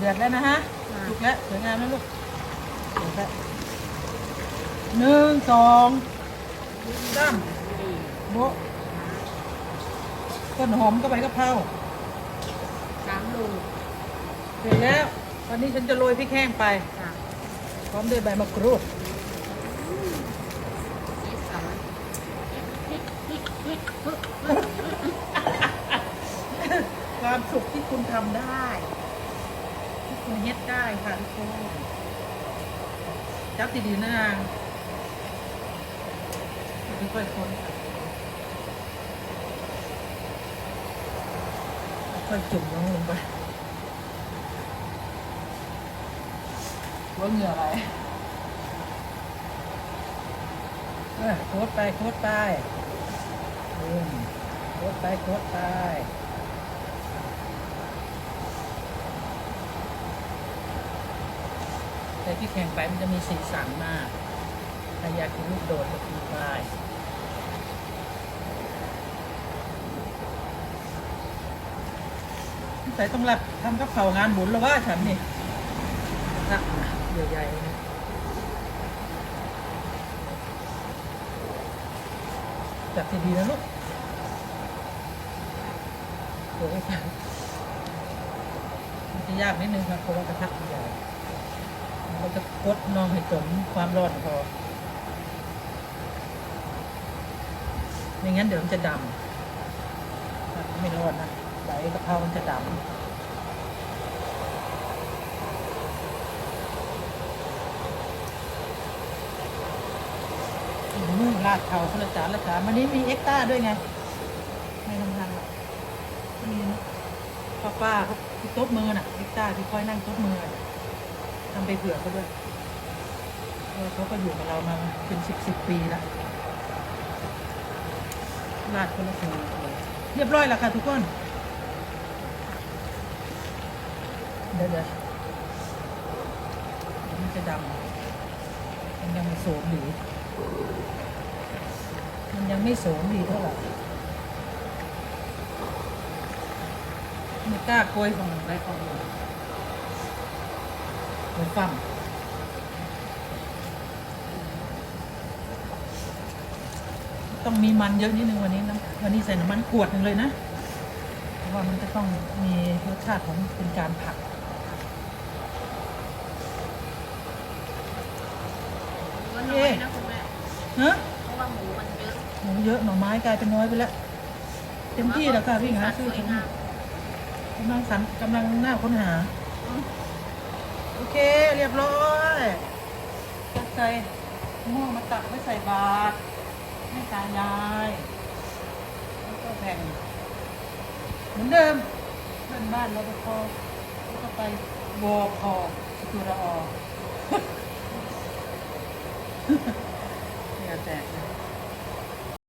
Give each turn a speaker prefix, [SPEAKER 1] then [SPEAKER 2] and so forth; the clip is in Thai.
[SPEAKER 1] เดือดแล้วนะฮะ
[SPEAKER 2] ค่ะ
[SPEAKER 1] สุกแล้วสวยงามแล้วลูกเดือดแล้วหนึ่งสองสาม
[SPEAKER 2] ดี
[SPEAKER 1] โบะต้นหอมก็ใบกะเพรา
[SPEAKER 2] สามลูก
[SPEAKER 1] เสร็จแล้ววันนี้ฉันจะโรยพริกแห้งไป
[SPEAKER 2] ค่ะ
[SPEAKER 1] พร้อมด้วยใบมะกรูด
[SPEAKER 2] นี่สามพริกพริกพริกพริก
[SPEAKER 1] ความสุขที่คุณทำได้ ที่คุณเฮ็ดได้ค่ะทุกคนจับดีๆนะนางค่อยๆคนค่ะค่อยจุ่มลงลงไปว่าเหงื่ออะไรเออโคตรไปโคตรไปโคตรไปโคตรไป แต่ที่แข่งไปมันจะมีสีสันมากถ้าอยากกินลูกโดดก็กินได้ใส่ต้องรับทำกับเผางานบุญแล้วว่าฉันนี่นะใหญ่ๆนะจับดีๆนะลูกโอ้ยมันจะยากนิดนึงครับเพราะว่ากระทะใหญ่ เราจะกดนองให้จมความร้อนพอไม่งั้นเดี๋ยวมันจะดำไม่ร้อนนะใบกะเพรามันจะดำอื้อมือราดเทาคนลจานละจานวันนี้มีเอ็กซ์ต้าด้วยไง ไม่ต้องทานหรอกมีป้าป้าเขาโต๊ะมือน่ะเอ็กซ์ต้าที่คอยนั่งโต๊ะมือน ทำไปเผื่อเขาด้วยเพราะเขาก็อยู่กับเรามาเป็นสิบสิบปีล้วลาดคนละคนเรียบร้อยแล้วค่ะทุกคน เดี๋ยวเดี๋ยวมันจะดำ มันยังไม่โสมดี มันยังไม่โสมดีเท่าไหร่ไม่กล้าโกยของไปของ หนูเหมือนฟั่มต้องมีมันเยอะนิดนึงวันนี้นะวันนี้ใส่น้ำมันขวดหนึ่งเลยนะ เพราะว่ามันจะต้องมีรสชาติของเป็นการผัด
[SPEAKER 2] ก็น้อยนะคุณแม่
[SPEAKER 1] ฮะ
[SPEAKER 2] เพราะว่าหมูมันเยอะ
[SPEAKER 1] หมูเยอะหน่อไม้กลายเป็นน้อยไปแล้วเต็มที่แล้วค่ะพี่หาซื้อ
[SPEAKER 2] สวย
[SPEAKER 1] ถึง
[SPEAKER 2] งาม
[SPEAKER 1] กำลังสันกำลังหน้าค้นหา โอเคเรียบร้อยตักใส่หม้อมาตักไม่ใส่บาตรให้ตายายแล้วก็แผ่นเหมือนเดิมบ้านบ้านเราพอแล้วก็ไปวอพอสุรออย่าแตกนะ